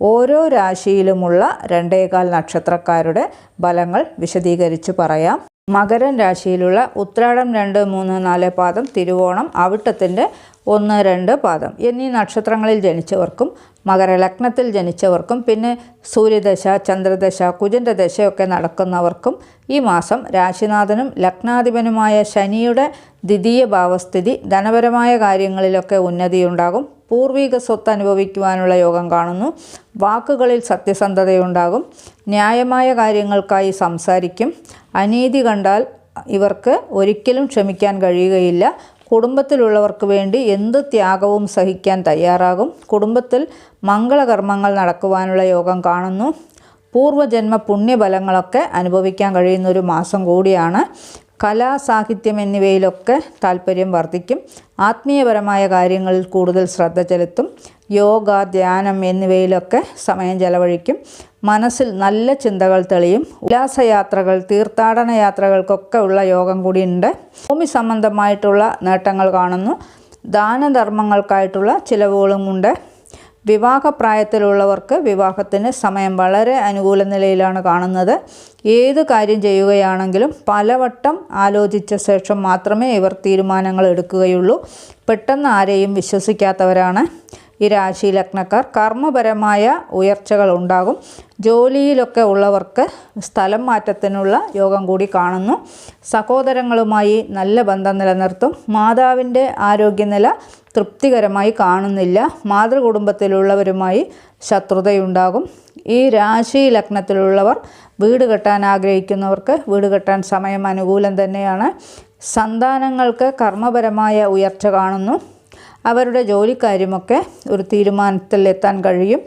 ഓരോ രാശിയിലുമുള്ള രണ്ടേകാൽ നക്ഷത്രക്കാരുടെ ഫലങ്ങൾ വിശദീകരിച്ച് പറയാം. മകരൻ രാശിയിലുള്ള ഉത്രാടം രണ്ട് മൂന്ന് നാല് പാദം തിരുവോണം അവിട്ടത്തിന്റെ ഒന്ന് രണ്ട് പാദം എന്നീ നക്ഷത്രങ്ങളിൽ ജനിച്ചവർക്കും മകരലഗ്നത്തിൽ ജനിച്ചവർക്കും പിന്നെ സൂര്യദശ ചന്ദ്രദശ കുജന്റെ ദശയൊക്കെ നടക്കുന്നവർക്കും ഈ മാസം രാശിനാഥനും ലഗ്നാധിപനുമായ ശനിയുടെ ദ്വിതീയ ഭാവസ്ഥിതി ധനപരമായ കാര്യങ്ങളിലൊക്കെ ഉന്നതിയുണ്ടാകും. പൂർവീക സ്വത്ത് അനുഭവിക്കുവാനുള്ള യോഗം കാണുന്നു. വാക്കുകളിൽ സത്യസന്ധതയുണ്ടാകും. ന്യായമായ കാര്യങ്ങൾക്കായി സംസാരിക്കും. അനീതി കണ്ടാൽ ഇവർക്ക് ഒരിക്കലും ക്ഷമിക്കാൻ കഴിയുകയില്ല. കുടുംബത്തിലുള്ളവർക്ക് വേണ്ടി എന്ത് ത്യാഗവും സഹിക്കാൻ തയ്യാറാകും. കുടുംബത്തിൽ മംഗളകർമ്മങ്ങൾ നടക്കുവാനുള്ള യോഗം കാണുന്നു. പൂർവജന്മ പുണ്യഫലങ്ങളൊക്കെ അനുഭവിക്കാൻ കഴിയുന്ന ഒരു മാസം കൂടിയാണ്. കലാ സാഹിത്യം എന്നിവയിലൊക്കെ താല്പര്യം വർദ്ധിക്കും. ആത്മീയപരമായ കാര്യങ്ങളിൽ കൂടുതൽ ശ്രദ്ധ ചെലുത്തും. യോഗ ധ്യാനം എന്നിവയിലൊക്കെ സമയം ചെലവഴിക്കും. മനസ്സിൽ നല്ല ചിന്തകൾ തെളിയും. ഉല്ലാസയാത്രകൾ തീർത്ഥാടന യാത്രകൾക്കൊക്കെ ഉള്ള യോഗം കൂടിയുണ്ട്. ഭൂമി സംബന്ധമായിട്ടുള്ള നേട്ടങ്ങൾ കാണുന്നു. ദാനധർമ്മങ്ങൾക്കായിട്ടുള്ള ചിലവുകളുമുണ്ട് വിവാഹപ്രായത്തിലുള്ളവർക്ക് വിവാഹത്തിന് സമയം വളരെ അനുകൂല നിലയിലാണ് കാണുന്നത്. ഏത് കാര്യം ചെയ്യുകയാണെങ്കിലും പലവട്ടം ആലോചിച്ച ശേഷം മാത്രമേ ഇവർ തീരുമാനങ്ങൾ എടുക്കുകയുള്ളൂ. പെട്ടെന്ന് ആരെയും വിശ്വസിക്കാത്തവരാണ്. ഈ രാശി ലഗ്നക്കാർ കർമ്മപരമായ ഉയർച്ചകൾ ഉണ്ടാകും. ജോലിയിലൊക്കെ ഉള്ളവർക്ക് സ്ഥലം മാറ്റത്തിനുള്ള യോഗം കൂടി കാണുന്നു. സഹോദരങ്ങളുമായി നല്ല ബന്ധം നിലനിർത്തും. മാതാവിന്റെ ആരോഗ്യനില തൃപ്തികരമായി കാണുന്നില്ല. മാതൃകുടുംബത്തിലുള്ളവരുമായി ശത്രുതയുണ്ടാകും. ഈ രാശി ലഗ്നത്തിലുള്ളവർ വീട് കെട്ടാൻ ആഗ്രഹിക്കുന്നവർക്ക് വീട് കെട്ടാൻ സമയം അനുകൂലം തന്നെയാണ്. സന്താനങ്ങൾക്ക് കർമ്മപരമായ ഉയർച്ച കാണുന്നു. അവരുടെ ജോലിക്കാര്യമൊക്കെ ഒരു തീരുമാനത്തിൽ എത്താൻ കഴിയും.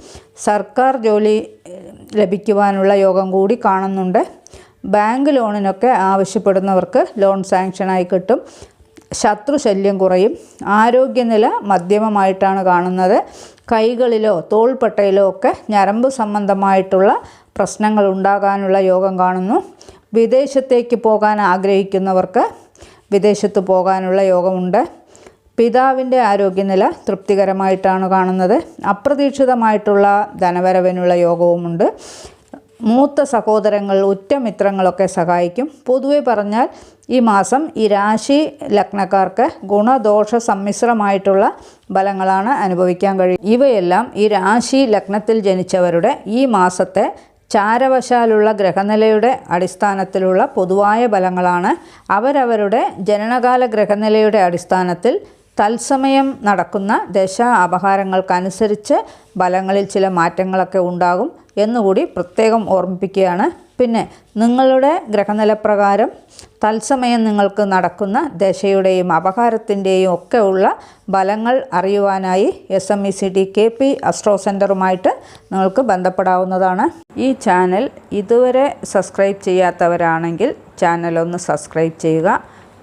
സർക്കാർ ജോലി ലഭിക്കുവാനുള്ള യോഗം കൂടി കാണുന്നുണ്ട്. ബാങ്ക് ലോണിനൊക്കെ ആവശ്യപ്പെടുന്നവർക്ക് ലോൺ സാങ്ഷനായി കിട്ടും. ശത്രുശല്യം കുറയും. ആരോഗ്യനില മധ്യമമായിട്ടാണ് കാണുന്നത്. കൈകളിലോ തോൾപ്പട്ടയിലോ ഒക്കെ ഞരമ്പ് സംബന്ധമായിട്ടുള്ള പ്രശ്നങ്ങൾ ഉണ്ടാകാനുള്ള യോഗം കാണുന്നു. വിദേശത്തേക്ക് പോകാൻ ആഗ്രഹിക്കുന്നവർക്ക് വിദേശത്ത് പോകാനുള്ള യോഗമുണ്ട്. പിതാവിന്റെ ആരോഗ്യനില തൃപ്തികരമായിട്ടാണ് കാണുന്നത്. അപ്രതീക്ഷിതമായിട്ടുള്ള ധനവരവിനുള്ള യോഗവുമുണ്ട്. മൂത്ത സഹോദരങ്ങൾ ഉറ്റ മിത്രങ്ങളൊക്കെ സഹായിക്കും. പൊതുവെ പറഞ്ഞാൽ ഈ മാസം ഈ രാശി ലഗ്നക്കാർക്ക് ഗുണദോഷ സമ്മിശ്രമായിട്ടുള്ള ഫലങ്ങളാണ് അനുഭവിക്കാൻ കഴിയും ഇവയെല്ലാം ഈ രാശി ലഗ്നത്തിൽ ജനിച്ചവരുടെ ഈ മാസത്തെ ചാരവശാലുള്ള ഗ്രഹനിലയുടെ അടിസ്ഥാനത്തിലുള്ള പൊതുവായ ഫലങ്ങളാണ്. അവരവരുടെ ജനനകാല ഗ്രഹനിലയുടെ അടിസ്ഥാനത്തിൽ തത്സമയം നടക്കുന്ന ദശ അപഹാരങ്ങൾക്കനുസരിച്ച് ബലങ്ങളിൽ ചില മാറ്റങ്ങളൊക്കെ ഉണ്ടാകും എന്നുകൂടി പ്രത്യേകം ഓർമ്മിപ്പിക്കുകയാണ്. പിന്നെ നിങ്ങളുടെ ഗ്രഹനിലപ്രകാരം തത്സമയം നിങ്ങൾക്ക് നടക്കുന്ന ദശയുടെയും അപഹാരത്തിന്റെയും ഒക്കെ ഉള്ള ബലങ്ങൾ അറിയുവാനായി S M E C D K P astro സെന്ററുമായിട്ട് നിങ്ങൾക്ക് ബന്ധപ്പെടാവുന്നതാണ്. ഈ ചാനൽ ഇതുവരെ സബ്സ്ക്രൈബ് ചെയ്യാത്തവരാണെങ്കിൽ ചാനൽ ഒന്ന് സബ്സ്ക്രൈബ് ചെയ്യുക.